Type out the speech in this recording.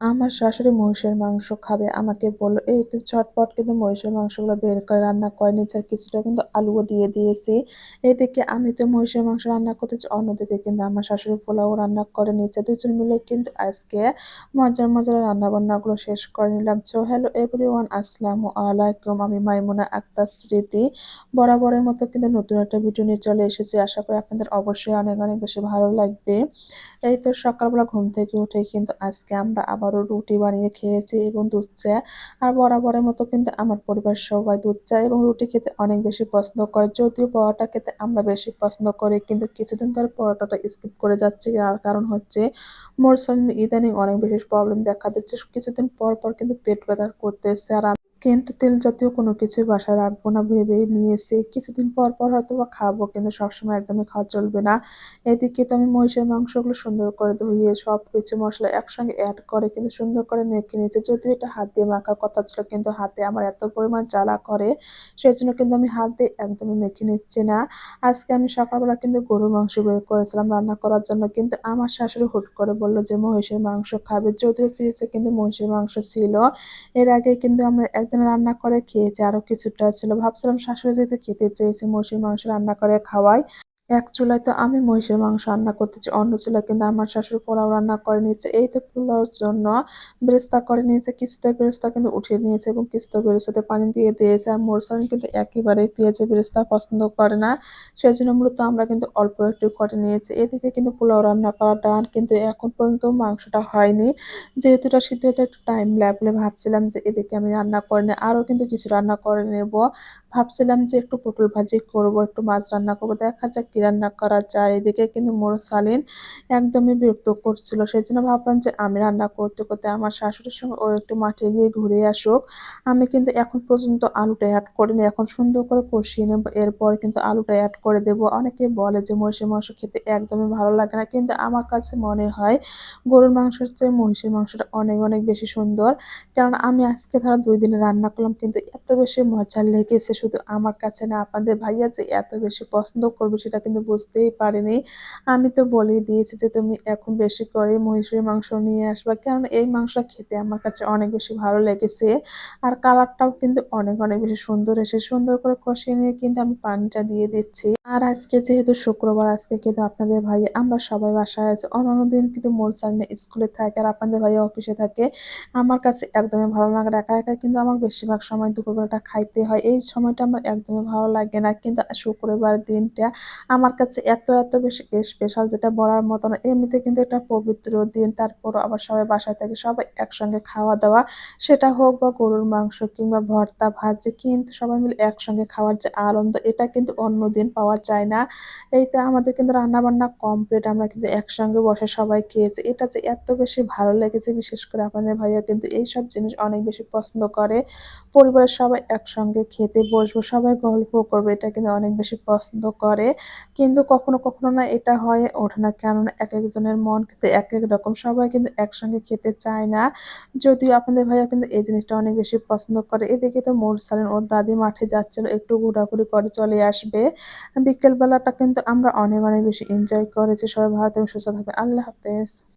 আমার শাশুড়ি মহিষের মাংস খাবে। আমাকে বলল, "এই তো ঝটপট কিন্তু মহিষের মাংসগুলো বের করে রান্না করে নিচ্ছি। আর কিছুটা কিন্তু আলুও দিয়ে দিয়েছি। এদিকে আমি তো মহিষের মাংস রান্না করতেছি, অন্যদিকে কিন্তু আমার শাশুড়ি পোলাও রান্না করে নিচ্ছে। দুজন মিলে কিন্তু আজকে মজার, মজার রান্নাবান্নাগুলো শেষ করে নিলাম। সো হ্যালো এভরি ওয়ান আসসালামু আলাইকুম। আমি মাইমুনা আক্তার স্মৃতি। বরাবরের মতো কিন্তু নতুন একটা ভিডিও নিয়ে চলে এসেছি। আশা করি আপনাদের অবশ্যই অনেক, অনেক বেশি ভালো লাগবে। এই তো সকালবেলা ঘুম থেকে উঠে কিন্তু আজকে আমরা আবারও রুটি বানিয়ে খেয়েছি এবং দুধ চা। আর বরাবরের মতো কিন্তু আমার পরিবার সবাই দুধ চা এবং রুটি খেতে অনেক বেশি পছন্দ করে। যদিও পরোটা খেতে আমরা বেশি পছন্দ করি, কিন্তু কিছুদিন ধরে পরোটাটা স্কিপ করে যাচ্ছে। আর কারণ হচ্ছে মোর ইদানিং অনেক বেশি প্রবলেম দেখা দিচ্ছে। কিছুদিন পর পর কিন্তু পেট ব্যথা করতেছে আর কিন্তু তেল জাতীয় কোনো কিছুই বাসায় রাখব না ভেবে নিয়েছি। কিছুদিন পর পর হয়তো বা খাব, কিন্তু সবসময় একদমই খাওয়া চলবে না। এদিকে তো আমি মহিষের মাংসগুলো সুন্দর করে ধুয়ে সব কিছু মশলা একসঙ্গে অ্যাড করে কিন্তু সুন্দর করে মেখে নিয়েছি। যদিও এটা হাত দিয়ে মাখার কথা ছিল, কিন্তু হাতে আমার এত পরিমাণ জ্বালা করে সেই জন্য কিন্তু আমি হাত দিয়ে একদমই মেখে নিচ্ছি না। আজকে আমি সকালবেলা কিন্তু গরুর মাংস বের করেছিলাম রান্না করার জন্য, কিন্তু আমার শাশুড়ি হুট করে বলল যে মহিষের মাংস খাবে। যদিও ফ্রিজে কিন্তু মহিষের মাংস ছিল, এর আগে কিন্তু আমরা একদিন রান্না করে খেয়েছে আরও কিছুটা ছিল। ভাবছিলাম শাশুড়ি যেহেতু খেতে চেয়েছে, মুরগির মাংস রান্না করে খাওয়াই। এক চুলায় তো আমি মহিষের মাংস রান্না করতেছি, অন্য চুলায় কিন্তু আমার শাশুড়ি পোলাও রান্না করে নিয়েছে। এই তো পোলাওর জন্য বেরেস্তা করে নিয়েছে কিছুতে বেরেস্তা কিন্তু উঠিয়ে নিয়েছে এবং কিছুতে বেরেস্তাতে পানি দিয়ে দিয়েছে। আর মোরসালিন কিন্তু একেবারে পেঁয়াজে বেরেস্তা পছন্দ করে না সেই জন্য মূলত আমরা কিন্তু অল্প একটু করে নিয়েছি। এদিকে কিন্তু পোলাও রান্না করা ডান কিন্তু এখন পর্যন্ত মাংসটা হয়নি। যেহেতু এটা সিদ্ধ হতে একটু টাইম লাগলে, ভাবছিলাম যে এদিকে আমি রান্না করে নিই আরও কিন্তু কিছু রান্না করে নেব। ভাবছিলাম যে একটু পটল ভাজি করব, একটু মাছ রান্না করব। দেখা যাক কী রান্না করা যায়। এদিকে কিন্তু মোর সালিন একদমই বিরক্ত করছিল। সেই জন্য ভাবলাম যে আমি রান্না করতে করতে আমার শাশুড়ির সঙ্গে ও একটু মাঠে গিয়ে ঘুরে আসুক। আমি কিন্তু এখন পর্যন্ত আলুটা অ্যাড করিনি, এখন সুন্দর করে কষিয়ে নেব। এরপর কিন্তু আলুটা অ্যাড করে দেব। অনেকে বলে যে মহিষের মাংস খেতে একদমই ভালো লাগে না, কিন্তু আমার কাছে মনে হয় গরুর মাংসের চেয়ে মহিষের মাংসটা অনেক অনেক বেশি সুন্দর। কারণ আমি আজকে ধরো দুই দিনে রান্না করলাম, কিন্তু এত বেশি মজা লেগেছে শুধু আমার কাছে না, আপনাদের ভাইয়া যে এত বেশি পছন্দ করবে সেটা কিন্তু বুঝতেই পারিনি। আমি তো বলেই দিয়েছি যে তুমি এখন বেশি করে মহিষের মাংস নিয়ে আসবা, কারণ এই মাংসটা খেতে আমার কাছে অনেক বেশি ভালো লেগেছে। আর কালারটাও কিন্তু অনেক অনেক বেশি সুন্দর এসে সুন্দর করে কষিয়ে নিয়ে কিন্তু আমি পানিটা দিয়ে দিচ্ছি। আর আজকে যেহেতু শুক্রবার, আজকে কিন্তু আপনাদের ভাই আমরা সবাই বাসায় আছি। অন্যান্য দিন কিন্তু মোর সামনে স্কুলে থাকে আর আপনাদের ভাই অফিসে থাকে। আমার কাছে একদমই ভালো লাগে একা একা কিন্তু আমার বেশিরভাগ সময় দুপুরবেলাটা খাইতে হয়। এই সময়টা আমার একদমই ভালো লাগে না। কিন্তু শুক্রবার দিনটা আমার কাছে এত এত বেশি স্পেশাল যেটা বলার মতো না। এমনিতে কিন্তু একটা পবিত্র দিন তারপর আবার সবাই বাসায় থাকে, সবাই একসঙ্গে খাওয়া দাওয়া, সেটা হোক বা গরুর মাংস কিংবা ভর্তা, ভাজি, কিন্তু সবাই মিলে একসঙ্গে খাওয়ার যে আনন্দ, এটা কিন্তু অন্য দিন পাওয়া যায় না। এইটা আমাদের কিন্তু রান্নাবান্না কমপ্লিট আমরা কিন্তু একসঙ্গে বসে সবাই খেয়েছি। এটা যে এত বেশি ভালো লেগেছে, বিশেষ করে আপনাদের ভাইয়া কিন্তু এইসব জিনিস অনেক বেশি পছন্দ করে। পরিবারের সবাই একসঙ্গে খেতে বসবো, সবাই গল্প করবে, এটা কিন্তু অনেক বেশি পছন্দ করে। কিন্তু কখনো কখনো না এটা হয়ে, ওঠে না, কেননা এক একজনের মন কিন্তু এক এক রকম, সবাই কিন্তু একসঙ্গে খেতে চায় না। যদিও আপনাদের ভাইয়া কিন্তু এই জিনিসটা অনেক বেশি পছন্দ করে। এদিকে তো মোর সালেন ওর দাদি মাঠে যাচ্ছিল, একটু ঘোরাঘুরি করে চলে আসবে। বিকেলবেলাটা কিন্তু আমরা অনেক অনেক বেশি এনজয় করেছি। সবাই থেকে সুস্থ থাকবে আল্লাহ হাফেজ।